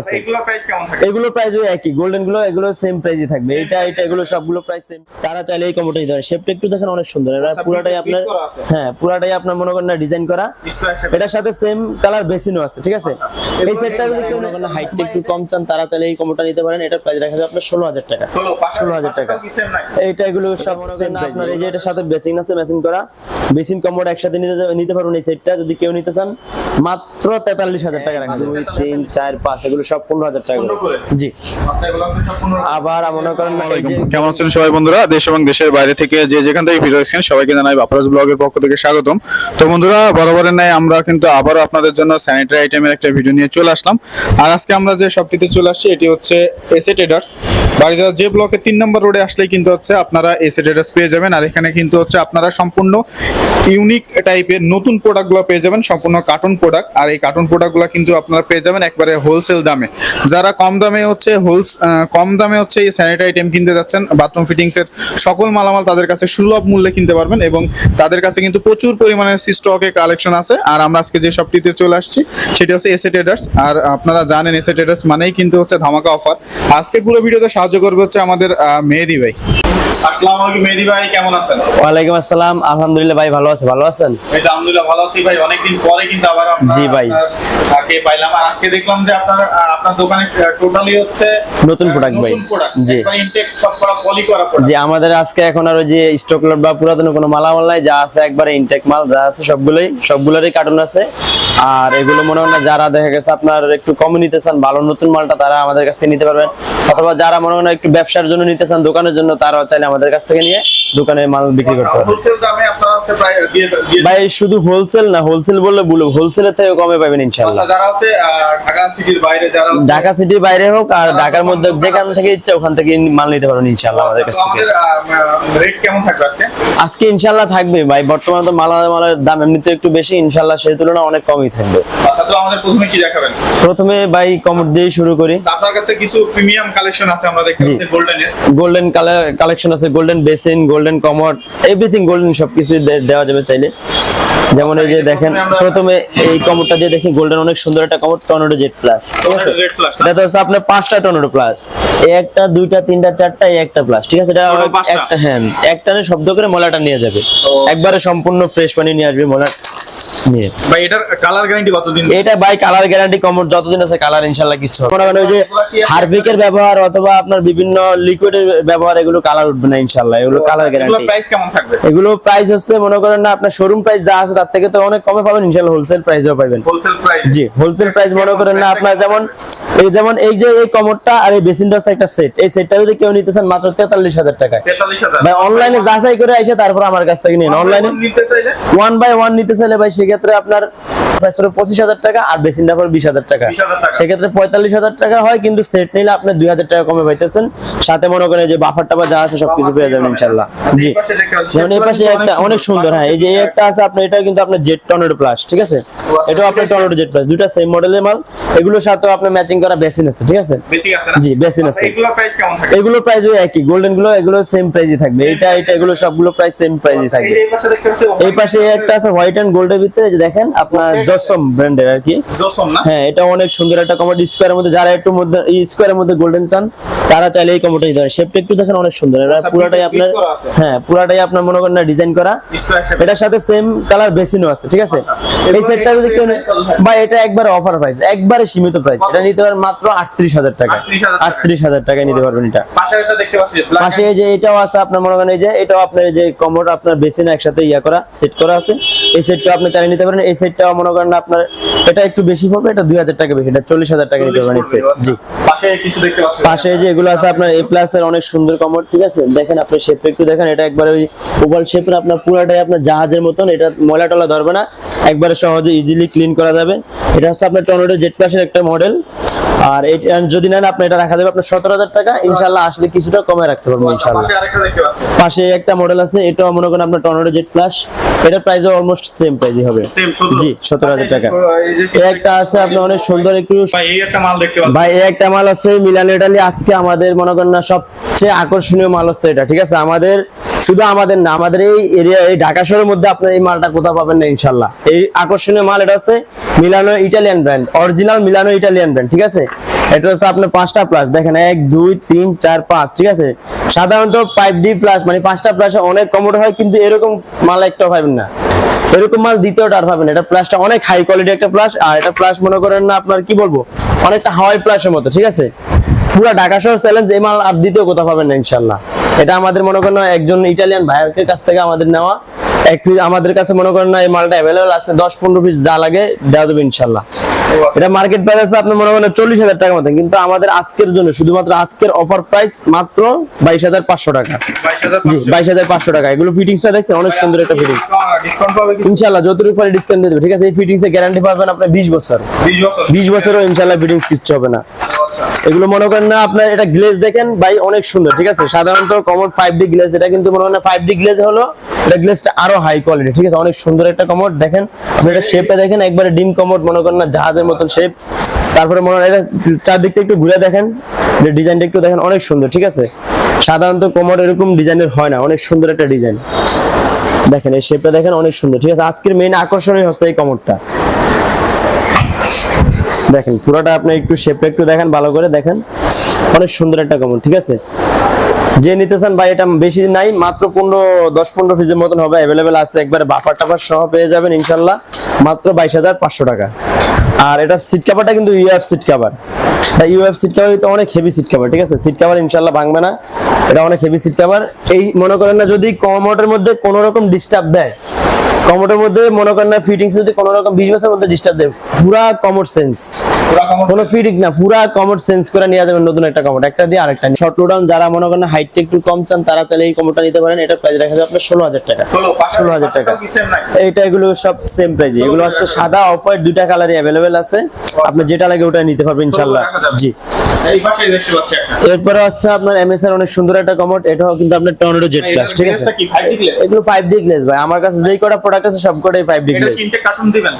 আছে। এগুলো প্রাইস কেমন থাকে? এগুলো প্রাইস ওই একই গোল্ডেনগুলো এগুলো সেম প্রাইসই থাকবে। এটা এটা এগুলো সবগুলো প্রাইস সেম তারা চাইলে এই কমোটা নিতে শেপটা একটু দেখেন অনেক সুন্দর। এটা আচ্ছা, পুরাটাই আপনার হ্যাঁ পুরাটাই আপনার মনে করেন ডিজাইন করা। এটার সাথে সেম কালার বেসিনও আছে ঠিক আছে? আচ্ছা। এই সেটটা যদি কেউ মনে করেন হাইটটা একটু কম চান তারা তাহলে এই কমোটা নিতে পারেন। এটার প্রাইস রাখা যাবে আপনার ষোলো হাজার টাকা। ষোলো হাজার টাকা। এইটা এগুলো সব আপনার এই যে এটার সাথে আছে করা। বেসিন কমোড একসাথে নিতে নিতে পারবেন এই সেটটা যদি কেউ নিতে চান মাত্র তেতাল্লিশ হাজার টাকা রাখা যাবে তিন চার পাঁচ এগুলো সব পনেরো হাজার টাকা করে? জি। আচ্ছা আবার মনে করেন কেমন আছেন সবাই বন্ধুরা? দেশ এবং দেশের বাইরে থেকে যে যেখান থেকে ভিডিও দেখছেন সবাইকে জানাই বাপারাজ ব্লগের পক্ষ থেকে স্বাগতম। তো বন্ধুরা বরাবরের ন্যায় আমরা কিন্তু আবারও আপনাদের জন্য স্যানিটারি আইটেমের একটা ভিডিও নিয়ে চলে আসলাম। আর আজকে আমরা যে শপটিতে চলে আসছি এটি হচ্ছে এসে ট্রেডার্স বাড়িদার যে ব্লকে তিন নম্বর রোডে আসলেই কিন্তু হচ্ছে আপনারা এসে ট্রেডার্স পেয়ে যাবেন। আর এখানে কিন্তু হচ্ছে আপনারা সম্পূর্ণ ইউনিক টাইপের নতুন প্রোডাক্টগুলো পেয়ে যাবেন সম্পূর্ণ কার্টুন প্রোডাক্ট আর এই কার্টুন প্রোডাক্টগুলো কিন্তু আপনারা পেয়ে যাবেন একবারে হোলসেল দামে। যারা কম দামে হচ্ছে হোলস কম দামে হচ্ছে এই স্যানিটারি আইটেম কিনতে যাচ্ছেন বাথরুম ফিটিংস এর সকল মালামাল তাদের কাছে সুলভ মূল্যে কিনতে পারবেন এবং তাদের কাছে কিন্তু প্রচুর পরিমাণে স্টকে কালেকশন আছে। আর আমরা আজকে যে শপটিতে চলে আসছি সেটি হচ্ছে এসে ট্রেডার্স আর আপনারা জানেন এসে ট্রেডার্স মানেই কিন্তু হচ্ছে ধামাকা অফার আজকে পুরো ভিডিওতে সাহায্য করবে হচ্ছে আমাদের মেহেদি ভাই। আসসালামু আলাইকুম মেহেদি ভাই কেমন আছেন? আসসালাম। আলহামদুলিল্লাহ ভাই ভালো আছে ভালো আছেন? এই আলহামদুলিল্লাহ ভালো আছি ভাই। অনেকদিন পরে কিন্তু আবার আমরা জি ভাই। আপনাকে পাইলাম। আর আজকে দেখলাম যে আপনার আপনার দোকানে টোটালি হচ্ছে নতুন product ভাই। জি। ইনটেক সব করা পলি করা প্রোডাক্ট যে আমাদের আজকে এখন আর ওই যে স্টক লট বা পুরাতন কোনো মালামাল নাই যা আছে একবারে ইনটেক মাল যা আছে সবগুলোই সবগুলোরই কার্টুন আছে আর এগুলো মনে হয় না যারা দেখা গেছে আপনার একটু কম নিতে চান ভালো নতুন মালটা তারা আমাদের কাছ থেকে নিতে পারবেন অথবা যারা মনে হয় না একটু ব্যবসার জন্য নিতে চান দোকানের জন্য তারা চাইলে আমাদের কাছ থেকে নিয়ে দোকানে মাল বিক্রি করতে পারবেন ভাই শুধু হোলসেল না হোলসেল বললে ভুল হোলসেলের থেকে কমে পাবেন ইনশাল্লাহ আচ্ছা, যারা হচ্ছে ঢাকা সিটির বাইরে যারা ঢাকা সিটির বাইরে হোক আর ঢাকার মধ্যে যেখান থেকে ইচ্ছা ওখান থেকে মাল নিতে পারবেন ইনশাল্লাহ আমাদের কাছ থেকে। রেট কেমন থাকবে আজকে? আজকে ইনশাল্লাহ থাকবে ভাই বর্তমানে তো মালামাল মালের দাম এমনিতে একটু বেশি ইনশাল্লাহ সেই তুলনায় অনেক কমই থাকবে। আচ্ছা তো আমাদের প্রথমে কি দেখাবেন? প্রথমে ভাই কমর দিয়ে শুরু করি। আপনার কাছে কিছু প্রিমিয়াম কালেকশন আছে আমরা দেখতে জি। পাচ্ছি গোল্ডেনের গোল্ডেন কালার কালেকশন আছে golden basin golden commode everything golden সবকিছু দেওয়া যাবে চাইলে। যেমন এই যে দেখেন প্রথমে এই কমরটা দিয়ে দেখি গোল্ডেন অনেক সুন্দর একটা কমর টর্নেডো জেট প্লাস এটা তো হচ্ছে আপনার পাঁচটা টর্নেডো প্লাস একটা দুইটা তিনটা চারটা এই একটা প্লাস ঠিক আছে? এটা Total একটা হ্যাঁ একটানে শব্দ করে মলাটা নিয়ে যাবে। আচ্ছা। একবারে সম্পূর্ণ ফ্রেশ পানি নিয়ে আসবে মোলা নিয়ে ভাই এটার কালার গ্যারান্টি কতদিন? এটা বাই কালার গ্যারান্টি কমর যতদিন আছে কালার ইনশাল্লাহ কিছু হবে না। ওই যে হারভিকের ব্যবহার অথবা আপনার বিভিন্ন লিকুইডের ব্যবহার এগুলো কালার উঠবে না ইনশাল্লাহ। এগুলো কালার গ্যারান্টি প্রাইস কেমন থাকবে? এগুলো প্রাইস হচ্ছে মনে করেন না আপনার শোরুম প্রাইস যা আছে তার থেকে তো অনেক কমে পাবেন ইনশাল্লাহ হোলসেল প্রাইসও পাবেন। হোলসেল প্রাইস জি হোলসেল প্রাইস মনে করেন না আপনার যেমন এই যেমন এই যে এই কমরটা আর এই বেসিনটা হচ্ছে একটা সেট এই সেটটা যদি কেউ নিতে চান মাত্র তেতাল্লিশ হাজার টাকায়। তেতাল্লিশ হাজার। ভাই অনলাইনে যাচাই করে এসে তারপর আমার কাছ থেকে নিন। অনলাইনে নিতে চাইলে? ওয়ান বাই ওয়ান নিতে চাইলে ভাই সেক্ষেত্রে আপনার প্রাইস পড়বে পঁচিশ হাজার টাকা আর বেসিনটা পড়বে বিশ হাজার টাকা। সেক্ষেত্রে পঁয়তাল্লিশ হাজার টাকা হয় কিন্তু সেট নিলে আপনি দুই হাজার টাকা কমে পাইতেছেন। সাথে মনে করেন যে বাফারটা বা যা আছে সবকিছু পেয়ে যাবেন ইনশাল্লাহ জি। দেখতে পাচ্ছি, যেমন এই পাশে একটা অনেক সুন্দর হ্যাঁ এই যে এই একটা আছে আপনার এটা কিন্তু আপনার জেট টর্নেডো প্লাস ঠিক আছে? এটাও আপনার টর্নেডো জেট প্লাস দুটা সেম মডেলের মাল। এগুলোর সাথেও আপনার ম্যাচিং করা বেসিন আছে ঠিক আছে? জি, বেশি আছে। এগুলো প্রাইস কেমন থাকে? এগুলো প্রাইস ওই একই গোল্ডেনগুলো এগুলো সেম প্রাইসই থাকবে। এটা এটা এগুলো সবগুলো প্রাইস সেম প্রাইসই থাকবে। এই পাশে দেখতে এই পাশে একটা আছে হোয়াইট এন্ড গোল্ডের ভিতরে যে দেখেন আপনার জসম ব্র্যান্ডের আর কি। জসম না? হ্যাঁ এটা অনেক সুন্দর একটা কমোড স্কোয়ারের মধ্যে যারা একটু মধ্যে স্কোয়ারের মধ্যে গোল্ডেন চান তারা চাইলে এই কমোডটা নিতে পারেন শেপটা একটু দেখেন অনেক সুন্দর। এটা আচ্ছা, পুরাটাই আপনার হ্যাঁ পুরাটাই আপনার মনে করেন ডিজাইন করা। এটার সাথে সেম কালার বেসিনও আছে ঠিক আছে? আচ্ছা। এই সেটটা যদি কেউ এটা একবারে অফার প্রাইস একবারে সীমিত প্রাইস এটা নিতে পারেন মাত্র আটত্রিশ হাজার টাকা। 38,000 আটত্রিশ হাজার টাকায় নিতে পারবেন এটা। পাশে একটা দেখতে পাচ্ছি পাশে এই যে এটাও আছে আপনার মনে করেন এই যে এটাও আপনার যে কমোড আপনার বেসিন একসাথে ইয়া করা সেট করা আছে। এই সেটটা আপনি চালিয়ে নিতে পারেন এই সেটটাও মনে করেন আপনার এটা একটু বেশি পড়বে এটা দুই হাজার টাকা বেশি এটা চল্লিশ হাজার টাকা নিতে পারেন জি। পাশে যে এগুলো আছে আপনার এ প্লাস এর অনেক সুন্দর কমর ঠিক আছে? দেখেন আপনার শেপটা একটু দেখেন এটা একবার ওই ওভাল শেপের আপনার পুরাটাই আপনার জাহাজের মতন এটা ময়লা টলা ধরবে না। একবারে সহজে ইজিলি ক্লিন করা যাবে। এটা হচ্ছে আপনার টর্নেডো জেট প্লাসের একটা মডেল আর এটা যদি নেন আপনি এটা রাখা যাবে আপনার সতেরো হাজার টাকা। ইনশাল্লাহ আসলে কিছুটা কমে রাখতে পারবেন ইনশাল্লাহ পাশে একটা মডেল আছে এটাও মনে করেন আপনার টর্নেডো জেট প্লাস এটার প্রাইসও অলমোস্ট সেম প্রাইসই হবে। জি সতেরো হাজার টাকা। এই একটা আছে আপনার অনেক সুন্দর একটু ভাই এই একটা মাল দেখতে পাচ্ছি। ভাই এই একটা মাল আছে মিলান ইটালি। আজকে আমাদের মনে করেন না সবচেয়ে আকর্ষণীয় মাল হচ্ছে এটা ঠিক আছে? আমাদের শুধু আমাদের না, আমাদের এই এরিয়া এই ঢাকা শহরের মধ্যে আপনার এই মালটা কোথাও পাবেন না, ইনশাল্লাহ। এই আকর্ষণীয় মাল এটা হচ্ছে Milano Italian brand original Milano Italian brand ঠিক আছে? এটা হচ্ছে আপনার পাঁচটা প্লাস দেখেন, এক, দুই, তিন, চার, পাঁচ, ঠিক আছে? সাধারণত ফাইভ ডি প্লাস মানে পাঁচটা প্লাস অনেক কমোড হয়, কিন্তু এরকম মাল একটাও পাবেন না। এরকম মাল দ্বিতীয়টা আর পাবেন। এটা প্লাসটা অনেক হাই কোয়ালিটি একটা প্লাস আর এটা প্লাস মনে করেন না আপনার, কি বলব, অনেকটা হাওয়াই প্লাসের মতো, ঠিক আছে? পুরো ঢাকা শহর চ্যালেঞ্জ এই মাল আর দ্বিতীয় কোথাও পাবেন না, ইনশাল্লাহ। এটা আমাদের মনে করেন একজন ইটালিয়ান ভাইয়ের কাছ থেকে আমাদের নেওয়া। আমাদের কাছে মনে করেন না এই মালটা অ্যাভেলেবল আছে দশ পনেরো পিস যা লাগে দেওয়া দেবে ইনশাল্লাহ এটা মার্কেট প্রাইস আছে আপনি মনে করেন চল্লিশ হাজার টাকার মতো কিন্তু আমাদের আজকের জন্য শুধুমাত্র আজকের অফার প্রাইস মাত্র বাইশ হাজার পাঁচশো টাকা। বাইশ হাজার জি বাইশ হাজার পাঁচশো টাকা। এগুলো ফিটিংসটা দেখছেন? অনেক সুন্দর একটা কি ইনশাল্লাহ যতটুকু পারে ডিসকাউন্ট দিয়ে দেবে ঠিক আছে? এই ফিটিংস এর গ্যারান্টি পাবেন আপনার বিশ বছর। বিশ বছর। বিশ বছরও ইনশাল্লাহ ফিটিংস কিচ্ছু হবে না। এগুলো মনে করেন না, আপনার এটা গ্লেজ দেখেন, ভাই অনেক সুন্দর, ঠিক আছে? সাধারণত কমন ফাইভ ডি গ্লেজ এটা কিন্তু মনে করেন ফাইভ ডি গ্লেজ হলো, এটা গ্লেজটা আরও হাই কোয়ালিটি ঠিক আছে? অনেক সুন্দর একটা কমোড দেখেন, আপনি এটা শেপে দেখেন, একবারে ডিম কমোড মনে করেন না, জাহাজের মতন শেপ তারপরে মনে হয় এটা চারদিক থেকে একটু ঘুরে দেখেন ডিজাইনটা একটু দেখেন, অনেক সুন্দর, ঠিক আছে? সাধারণত কমোড এরকম ডিজাইনের হয় না, অনেক সুন্দর একটা ডিজাইন দেখেন, এই শেপটা দেখেন, অনেক সুন্দর, ঠিক আছে? আজকের মেইন আকর্ষণীয় হচ্ছে এই কমোডটা দেখেন, পুরোটা আপনি একটু শেপটা একটু দেখেন, ভালো করে দেখেন। অনেক সুন্দর একটা কমন ঠিক আছে? যে নিতে চান ভাই, এটা বেশি নাই, মাত্র পনেরো, দশ, পনেরো পিসের মতন হবে অ্যাভেলেবেল আছে, একবারে বাফার টাফার সহ পেয়ে যাবেন, ইনশাল্লাহ। মাত্র বাইশ হাজার পাঁচশো টাকা। আর এটা সিট কাভারটা কিন্তু ইউএফ সিট কাভার এটা ইউএফ সিট কাভার কিন্তু অনেক হেভি সিট কাভার ঠিক আছে? সিট কাভার ইনশাল্লাহ ভাঙবে না। এটা অনেক হেভি সিট কাভার এই মনে করেন না, যদি কমোটের মধ্যে কোনো রকম ডিস্টার্ব দেয় কমোটের মধ্যে মনে করেন না ফিটিংস যদি কোনো রকম বছরের মধ্যে ডিস্টার্ব দেয়, পুরা কমোট সেন্স কোনো না পুরা কমোড চেঞ্জ করে নিয়ে যাবেন নতুন একটা কমোড একটা দিয়ে আরেকটা শর্ট লোডাউন যারা মনে করেন হাইটটা একটু কম চান তারা তাহলে এই কমোডটা নিতে পারেন। এটা প্রাইস রাখা যাবে আপনার ষোলো হাজার টাকা। ষোলো হাজার টাকা। এইটা এগুলো সব সেম প্রাইস এগুলো হচ্ছে সাদা অফ হোয়াইট দুইটা কালারই অ্যাভেলেবেল আছে। আপনি যেটা লাগে ওটা নিতে পারবেন ইনশাল্লাহ জি। এরপরে আছে আপনার এমএস এর অনেক সুন্দর একটা কমোড এটাও কিন্তু আপনার টর্নেডো জেট প্লাস ঠিক আছে? এগুলো ফাইভ ডি গ্লেস ভাই। আমার কাছে যেই কটা প্রোডাক্ট আছে সব কটাই ফাইভ ডি গ্লেস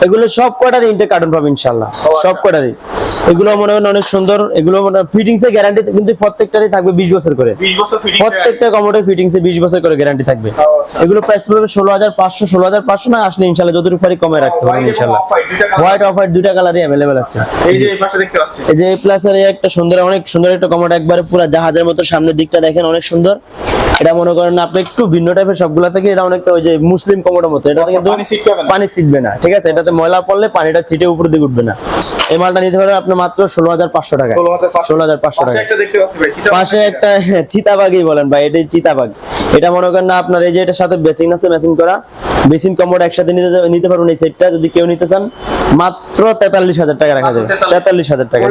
এগুলো সব কটারই ইনটেক কার্টুন পাবে ইনশাল্লাহ সব কটারই এগুলো মনে হয় অনেক সুন্দর এগুলো মনে ফিটিংস এর গ্যারান্টি কিন্তু প্রত্যেকটারই থাকবে 20 বছর করে বিশ বছর ফিটিং প্রত্যেকটা কমোডের ফিটিংস এ 20 বছর করে গ্যারান্টি থাকবে আচ্ছা। এগুলো প্রাইস পড়বে 16500 16500 না আসলে ইনশাআল্লাহ যতটুকু পারি কমে রাখতে White পারবেন এবং ইনশাআল্লাহ off-white দুইটা colour হোয়াইট অফ হোয়াইট দুইটা কালারই अवेलेबल আছে এই যে এই পাশে দেখতে পাচ্ছি এই যে প্লাস এর এই একটা সুন্দর অনেক সুন্দর একটা কমোড একবারে পুরো জাহাজের মতো সামনের দিকটা দেখেন অনেক সুন্দর এটা মনে করেন আপনি একটু ভিন্ন টাইপের সবগুলা থেকে এটা অনেকটা ওই যে মুসলিম কমোটের মতো। এটা আচ্ছা, কিন্তু পানি ছিটবে না ঠিক আছে? এটাতে ময়লা পড়লে পানিটা ছিটে উপর দিকে উঠবে না। এই মালটা নিতে পারবেন আপনি মাত্র ষোলো হাজার পাঁচশো টাকা। ষোলো হাজার পাঁচশো। টাকা পাশে একটা চিতাবাগই বলেন ভাই এটাই চিতাবাগ। এটা মনে করেন না আপনার এই যে এটার সাথে বেচিং আছে মেশিন করা। বেসিন কমোড একসাথে নিতে নিতে পারবেন এই সেটটা যদি কেউ নিতে চান মাত্র তেতাল্লিশ হাজার টাকা রাখা যাবে। তেতাল্লিশ। হাজার টাকা।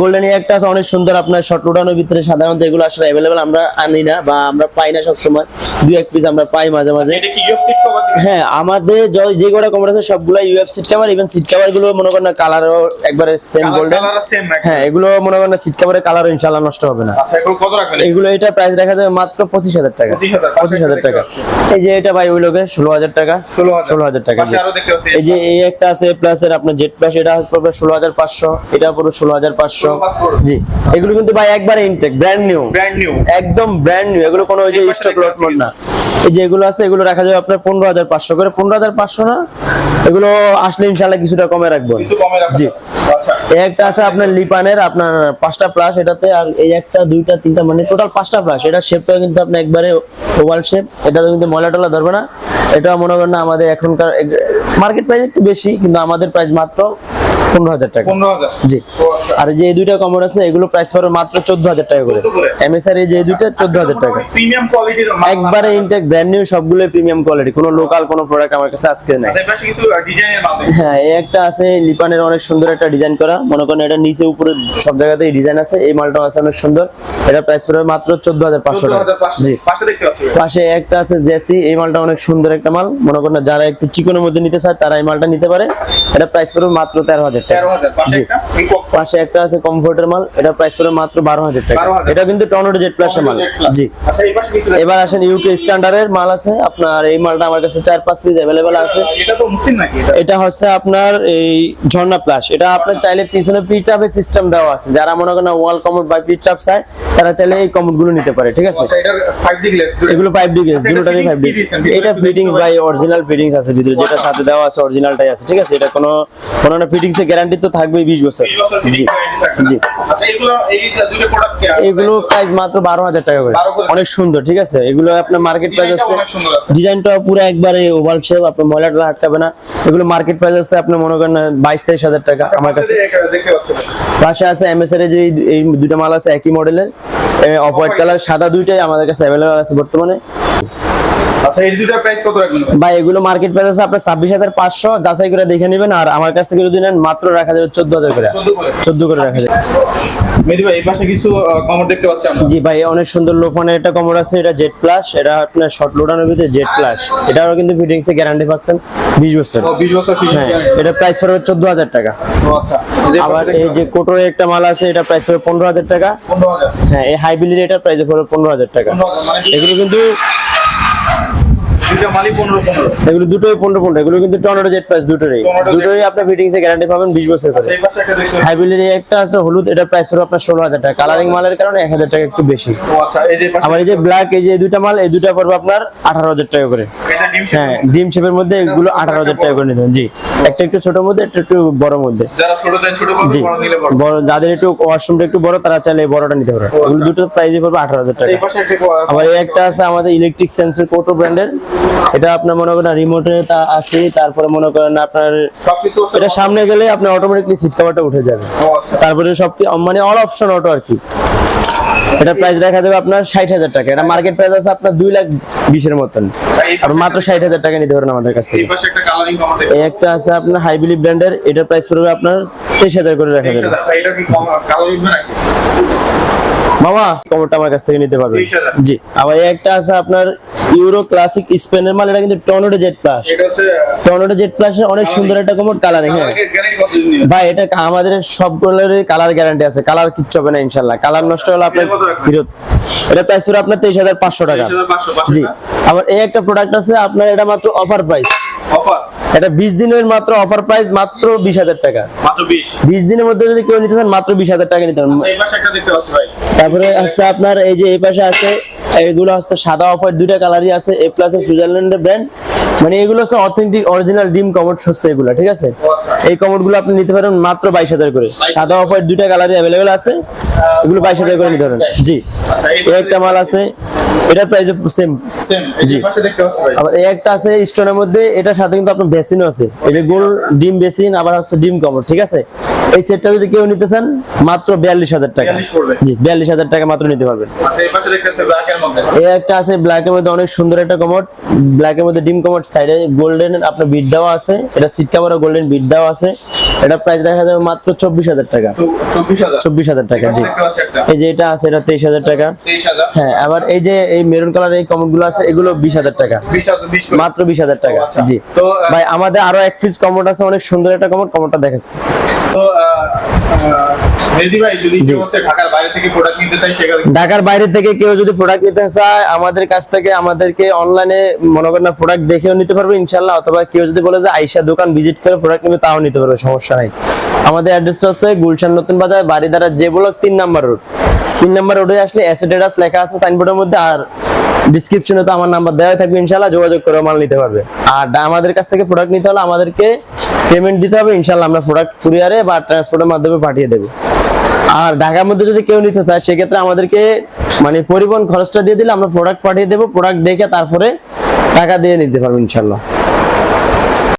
গোল্ডেনের একটা আছে অনেক সুন্দর আপনার শর্ট লোডানোর ভিতরে সাধারণত এগুলো আসলে অ্যাভেলেবেল আমরা আনি না বা আমরা পাই না সব সময় দুই এক পিস আমরা পাই মাঝে মাঝে। এটা কি ইউএফ সিট কভার হ্যাঁ আমাদের যে কটা কমোড আছে সবগুলো UF seat cover even seat কভারগুলো মনে করেন না কালারও একবারে সেম গোল্ডেন কালার হ্যাঁ এগুলো মনে করেন না সিট কভারের কালার ইনশাআল্লাহ নষ্ট হবে না। আচ্ছা এগুলো কত রাখবেন? এগুলো এটা প্রাইস রাখা যাবে মাত্র পঁচিশ হাজার টাকা। 25,000 পঁচিশ হাজার টাকা। এই যে এটা ভাই ওই ষোলো হাজার টাকা। ষোলো হাজার। টাকা এই যে এই একটা আছে প্লাস এর আপনার জেড প্লাস এটা পড়বে ষোলো হাজার পাঁচশো এটা পড়বে ষোলো হাজার পাঁচশো। জি এগুলো কিন্তু ভাই একবারে intact brand new brand new একদম ব্র্যান্ড নিউ এগুলো কোনো ওই যে স্টক লট না। এই যে এগুলো আছে এগুলো রাখা যাবে আপনার পনেরো হাজার পাঁচশো করে। পনেরো হাজার পাঁচশো না এগুলো আসলে ইনশাল্লাহ কিছুটা কমে রাখব। জি। এই একটা আছে আপনার লিপানের, আপনার পাঁচটা প্লাস এটাতে, আর এই একটা, দুইটা, তিনটা মানে টোটাল পাঁচটা প্লাস এটা শেপটা কিন্তু আপনি একবারে ওভাল শেপ এটাতে কিন্তু ময়লা টলা ধরবে না। এটা মনে করেন আমাদের এখনকার মার্কেট প্রাইস একটু বেশি, কিন্তু আমাদের প্রাইস মাত্র পনেরো হাজার টাকা। জি। আচ্ছা। আর যে দুইটা আছে এগুলো প্রাইস পড়বে মাত্র চোদ্দ হাজার টাকা করে। 14 এমএসআর এই যে দুইটা চোদ্দ হাজার টাকা। প্রিমিয়াম কোয়ালিটির একবারে ইনটেক ব্র্যান্ড নিউ সবগুলো প্রিমিয়াম কোয়ালিটি কোনো লোকাল কোনো প্রোডাক্ট আমার কাছে আজকে নাই। আচ্ছা হ্যাঁ এই একটা আছে লিপানের অনেক সুন্দর একটা ডিজাইন করা। মনে করেন এটা নিচে উপরে সব জায়গাতেই ডিজাইন আছে। এই মালটা আছে অনেক সুন্দর। এটা প্রাইস পড়বে মাত্র চোদ্দ হাজার পাঁচশো টাকা। জি। পাশে একটা আছে জেসি এই মালটা অনেক সুন্দর একটা মাল। মনে করেন না যারা একটু চিকনের মধ্যে নিতে চায় তারা এই মালটা নিতে পারে। এটা প্রাইস পড়বে মাত্র তেরো হাজার টাকা। পাশে একটা? Peacock পাশে একটা আছে কমফোর্টের মাল। এটা প্রাইস পড়বে মাত্র বারো হাজার টাকা। এটা কিন্তু টর্নেডো জেড প্লাসের মাল। জি। আচ্ছা এই পাশে কিছু এবার আসেন ইউকে স্ট্যান্ডার্ডের মাল আছে। আপনার এই মালটা আমার কাছে চার পাঁচ পিস অ্যাভেলেবেল আছে। এটা হচ্ছে আপনার এই ঝর্ণা প্লাস এটা আপনার চাইলে পিছনে পিচাপের সিস্টেম দেওয়া আছে। যারা মনে করেন ওয়াল কমোড বা পিচাপ চায় তারা চাইলে এই কমোডগুলো নিতে পারে। ঠিক আছে? আচ্ছা এটার 5D গ্লেজ এগুলো ফাইভ ডি আচ্ছা, ফাইভ ডি এটা ফিটিংস অরিজিনাল ফিটিংস আছে ভিতরে। যেটা সাথে দেওয়া আছে অরিজিনালটাই আছে। ঠিক আছে? এটা কোনো কোনো ফিটিংস গ্যারান্টি তো থাকবেই বিশ বছর। 20 বছর ফিটিং জি থাকবে। জি। আচ্ছা এগুলো প্রাইস মাত্র বারো হাজার টাকা করে। অনেক সুন্দর ঠিক আছে? এগুলো আপনার মার্কেট প্রাইস আছে। ডিজাইনটা পুরো একবারে ওভাল শেপ আপনার ময়লাটা আটকাবে না। এগুলো মার্কেট প্রাইস আছে আপনি মনে করেন বাইশ তেইশ হাজার টাকা আমার কাছে। পাশে আছে এমএস এর যে এই দুটো মাল আছে একই মডেলের অফ হোয়াইট কালার সাদা দুইটাই আমাদের কাছে অ্যাভেলেবল আছে বর্তমানে। আচ্ছা এই দুটার প্রাইস কত রাখবেন ভাই? এগুলো মার্কেট প্রাইস আছে আপনার ছাব্বিশ হাজার পাঁচশো। যাচাই করে দেখে নেবেন আর আমার কাছ থেকে যদি নেন মাত্র রাখা যাবে চোদ্দ হাজার করে। 14 করে। রাখা যাবে। মেহেদি ভাই এই পাশে কিছু কমেন্ট দেখতে পাচ্ছি আমরা। জি ভাই অনেক সুন্দর লোফনের একটা কমর আছে এটা জেড প্লাস এটা আপনার শর্ট লোডানোর ভিতরে জেড প্লাস এটারও কিন্তু ফিটিংস গ্যারান্টি পাচ্ছেন বিশ বছর 20 বছর হ্যাঁ এটা প্রাইস পড়বে চোদ্দ হাজার টাকা। ও আচ্ছা। আবার এই যে কোটোর একটা মাল আছে এটা প্রাইস পড়বে পনেরো হাজার টাকা। 15000 হ্যাঁ এই হাইবিলির এটা প্রাইস পড়বে পনেরো হাজার টাকা। 15000 মানে এগুলো কিন্তু দুটো মালি 15 15 এগুলো দুটোই এগুলো কিন্তু টর্নেডো জেড প্রাইস দুটোরই। দুটোই আপনার ফিটিংস গ্যারান্টি পাবেন বিশ বছর করে আচ্ছা এই পাশে একটা দেখতে হাইবিলির একটা আছে হলুদ এটা প্রাইস পড়বে আপনার ষোলো হাজার টাকা। কালারিং মালের কারণে এক হাজার টাকা একটু বেশি। ও আচ্ছা এই যে পাশে আবার এই যে ব্ল্যাক এই যে দুইটা মাল এই দুইটা পড়বে আপনার আঠারো হাজার টাকা করে। হ্যাঁ ডিম শেপের মধ্যে এগুলো আঠারো হাজার টাকা করে নিতেন জি একটা একটু ছোট মধ্যে একটা একটু বড় মধ্যে। যারা ছোট চাই ছোট জি বড় নিলে বড়। বড় যাদের একটু ওয়াশরুমটা একটু বড় তারা চাইলে বড়টা নিতে পারে এগুলো দুটো প্রাইসই পড়বে আঠারো হাজার টাকা এই পাশে একটা আবার এই একটা আছে আমাদের ইলেকট্রিক সেন্সর কোটো ব্র্যান্ডের এটা আপনার মনে করেন রিমোটে তা আছে তারপরে মনে করেন আপনার এটা সামনে গেলে আপনার অটোমেটিকলি সিট কভারটা উঠে যাবে। আচ্ছা। তারপরে সব মানে অল অপশন অটো আর কি। এটা প্রাইস রাখা যাবে আপনার ষাট হাজার টাকা। এটা মার্কেট প্রাইস আছে আপনার দুই লাখ বিশের মতন। আর মাত্র ষাট হাজার টাকা নিতে পারেন আমাদের কাছ এই থেকে। পাশে একটা কালারিং কমেন্ট এই একটা আছে আপনার হাইবিলি ব্র্যান্ডের এটা প্রাইস পড়বে আপনার তেইশ হাজার করে রাখা যাবে। এটা কি কালার উঠবে নাকি? মামা কমরটা আমার কাছ থেকে নিতে পারবে জি। আবার এই একটা আছে আপনার ইউরো ক্লাসিক স্পেনের মাল এটা কিন্তু টর্নেডো জেট প্লাস এটা হচ্ছে টর্নেডো জেট প্লাসের অনেক সুন্দর একটা কমর কালারিং হ্যাঁ? ভাই এটা আমাদের সবগুলোর কালার গ্যারান্টি আছে। কালার কিচ্ছু হবে না ইনশাল্লাহ কালার নষ্ট হলে আপনার এটা ফেরত এটা প্রাইস পড়বে আপনার তেইশ হাজার পাঁচশো টাকা। জি। আবার এই একটা প্রোডাক্ট আছে আপনার এটা মাত্র অফার প্রাইস অফার এটা বিশ দিনের মাত্র অফার প্রাইস মাত্র বিশ হাজার টাকা। মাত্র 20 বিশ দিনের মধ্যে যদি কেউ নিতে চান মাত্র বিশ হাজার টাকা নিতে পারেন এই পাশে একটা দেখতে পাচ্ছি ভাই। তারপরে আছে আপনার এই যে এই পাশে আছে এগুলো হচ্ছে সাদা অফার দুইটা কালারই আছে এ প্লাস সুইজারল্যান্ডের ব্র্যান্ড মানে এগুলো হচ্ছে অথেন্টিক অরিজিনাল ডিম কমোড হচ্ছে এগুলো ঠিক আছে? এই কমোডগুলো আপনি নিতে পারেন মাত্র বাইশ হাজার করে। সাদা অফার দুইটা কালারই অ্যাভেলেবেল আছে এগুলো বাইশ হাজার করে নিতে পারেন। জি। আচ্ছা একটা মাল আছে এটার প্রাইস সেম সেম এই। পাশে দেখতে পাচ্ছি ভাই। আবার এই একটা আছে স্টোনের মধ্যে এটা সাথে কিন্তু আপনার বেসিনও আছে। এটা গোল ডিম বেসিন আবার হচ্ছে ডিম কমর ঠিক আছে? এই সেটটা যদি কেউ নিতে চান মাত্র বিয়াল্লিশ হাজার টাকা। 42 পড়বে। জি বিয়াল্লিশ হাজার টাকা মাত্র নিতে পারবেন। আচ্ছা এই পাশে দেখতে পাচ্ছি ব্ল্যাক এর মধ্যে। এই একটা আছে ব্ল্যাক এর মধ্যে অনেক সুন্দর একটা কমোড। ব্ল্যাক এর মধ্যে ডিম কমোড সাইডে গোল্ডেন আপনার বিট দেওয়া আছে। এটা সিট কাভারও গোল্ডেন বিট দেওয়া আছে। এটা প্রাইস দেখা যাবে মাত্র চব্বিশ হাজার টাকা। চৌ- 24000 চব্বিশ হাজার টাকা জি। এই যে এটা আছে এটা তেইশ হাজার টাকা। 23000 হ্যাঁ আবার এই যে এই মেরুন কালারের এই কমোডগুলো আছে এগুলো বিশ হাজার টাকা। 20000 20 করে। মাত্র বিশ হাজার টাকা আচ্ছা। জি। তো, ভাই আমাদের আরও এক পিস কমোড আছে অনেক সুন্দর একটা কমোড কমোডটা দেখাচ্ছি। তো ঢাকার বাইরে থেকে কেউ যদি প্রোডাক্ট নিতে চায় আমাদের কাছ থেকে আমাদেরকে অনলাইনে মনে করেন প্রোডাক্ট দেখেও নিতে পারবে ইনশাল্লাহ অথবা কেউ যদি বলে যে আইসা দোকান ভিজিট করে প্রোডাক্ট নেবে তাও নিতে পারবে সমস্যা নাই। আমাদের অ্যাড্রেসটা হচ্ছে গুলশান নতুন বাজার বাড়িদারা যে ব্লক তিন নাম্বার রোড তিন নাম্বার রোডে আসলে অ্যাসেটেরাস লেখা আছে সাইনবোর্ডের মধ্যে, আর ডিসক্রিপশনে তো আমার নাম্বার দেওয়া থাকবে ইনশাল্লাহ যোগাযোগ করে মাল নিতে পারবে। আর আমাদের কাছ থেকে প্রোডাক্ট নিতে হলে আমাদেরকে পেমেন্ট দিতে হবে ইনশাল্লাহ আমরা প্রোডাক্ট কুরিয়ারে বা ট্রান্সপোর্টের মাধ্যমে পাঠিয়ে দেবো। আর ঢাকার মধ্যে যদি কেউ নিতে চায়, সেক্ষেত্রে আমাদেরকে মানে পরিবহন খরচটা দিয়ে দিলে আমরা প্রোডাক্ট পাঠিয়ে দেবো প্রোডাক্ট দেখে তারপরে টাকা দিয়ে নিতে পারব ইনশাল্লাহ